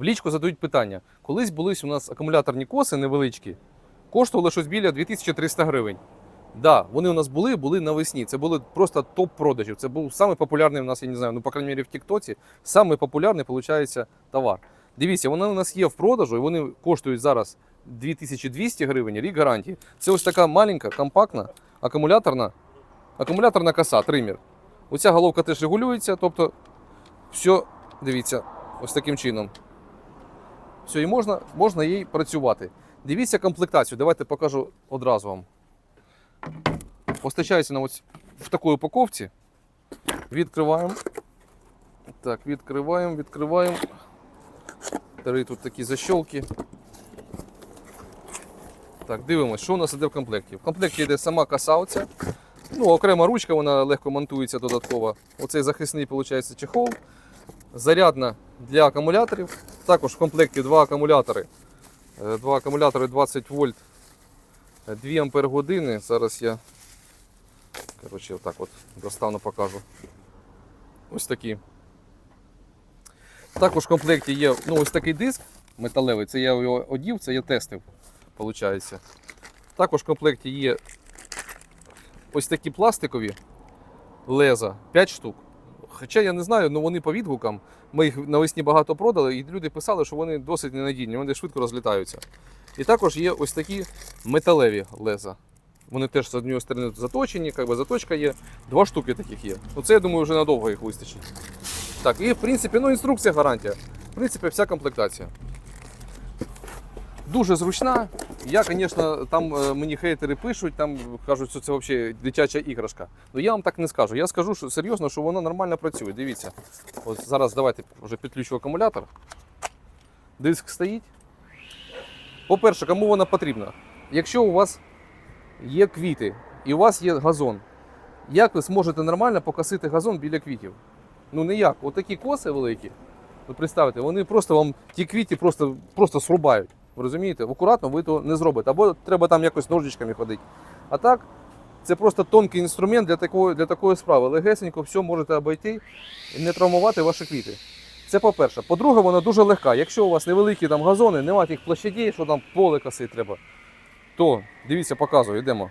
В лічку задають питання. Колись були у нас акумуляторні коси невеличкі, коштували щось біля 2300 гривень. Да, вони у нас були, були навесні. Це були просто топ продажів. Це був самий популярний у нас, я не знаю, ну, по крайній мірі, в Тіктоці, самий популярний, виходить, товар. Дивіться, вони у нас є в продажу, і вони коштують зараз 2200 гривень, рік гарантії. Це ось така маленька, компактна, акумуляторна, акумуляторна коса, тример. Оця головка теж регулюється, тобто все, дивіться, ось таким чином. Все, і можна, можна їй працювати. Дивіться комплектацію, давайте покажу одразу вам. Постачається на ось в такій упаковці. Відкриваємо. Так, відкриваємо, відкриваємо. Три тут такі защолки. Так, дивимось, що у нас іде в комплекті. В комплекті йде сама коса оця. Ну, окрема ручка, вона легко монтується додатково. Оцей захисний, виходить, чехол. Зарядна для акумуляторів. Також в комплекті два акумулятори. Е, Два акумулятори 20 вольт, 2 ампер години. Зараз я коротше, отак от достану, покажу. Ось такі. Також в комплекті є ну, ось такий диск металевий. Це я його одів, це я тестив. Виходить. Також в комплекті є ось такі пластикові леза 5 штук. Хоча я не знаю, але вони по відгукам. Ми їх навесні багато продали, і люди писали, що вони досить ненадійні, вони швидко розлітаються. І також є ось такі металеві леза. Вони теж з однієї сторони заточені, якби заточка є. Два штуки таких є. Ну це, я думаю, вже надовго їх вистачить. Так, і в принципі, ну інструкція гарантія. В принципі, вся комплектація. Дуже зручна. Я, звісно, там е, мені хейтери пишуть, там кажуть, що це взагалі дитяча іграшка. Ну я вам так не скажу. Я скажу що серйозно, що воно нормально працює. Дивіться. От зараз давайте вже підключу акумулятор. Диск стоїть. По-перше, кому вона потрібна? Якщо у вас є квіти і у вас є газон, як ви зможете нормально покосити газон біля квітів? Ну ніяк. Отакі коси великі. Ви представте, вони просто вам ті квіти просто, просто срубають. Розумієте? Акуратно ви то не зробите. Або треба там якось ножичками ходити. А так, це просто тонкий інструмент для такої, для такої справи. Легесенько все можете обійти і не травмувати ваші квіти. Це по-перше. По-друге, вона дуже легка. Якщо у вас невеликі там газони, немає тих площадей, що там поле косити треба, то дивіться, показую, йдемо.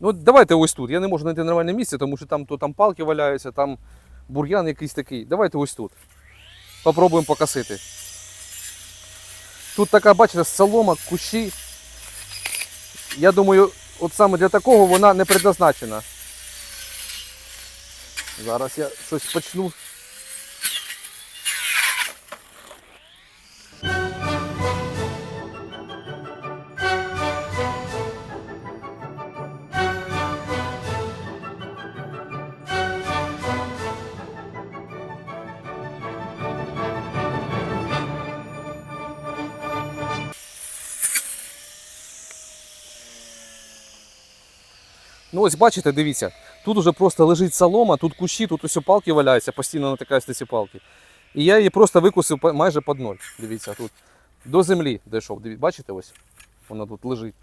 Ну, давайте ось тут. Я не можу знайти нормальне місце, тому що там, то, там палки валяються, там бур'ян якийсь такий. Давайте ось тут. Попробуємо покосити. Тут така, бачите, солома, кущі. Я думаю, от саме для такого вона не предназначена. Зараз я щось почну. Ну ось бачите, дивіться, тут уже просто лежить солома, тут кущі, тут усе палки валяються, постійно натикаються ці палки. І я її просто викусив майже під ноль. Дивіться, тут до землі дійшов. Бачите ось? Вона тут лежить.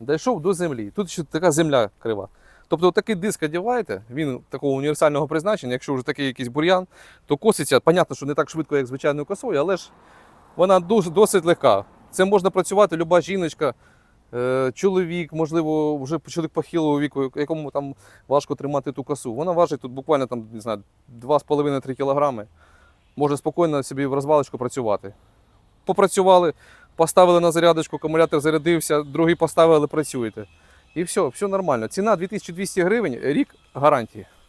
Дійшов до землі. Тут ще така земля крива. Тобто такий диск одягаєте, він такого універсального призначення, якщо вже такий якийсь бур'ян, то коситься, понятно, що не так швидко, як звичайною косою, але ж вона досить легка. Це можна працювати люба жіночка, чоловік, можливо, вже чоловік похилого віку, якому там важко тримати ту косу. Вона важить тут буквально там, не знаю, 2,5-3 кілограми. Може спокійно собі в розвалочку працювати. Попрацювали, поставили на зарядочку, акумулятор зарядився, другий поставили, працюєте. І все, все нормально. Ціна 2200 гривень, рік гарантії.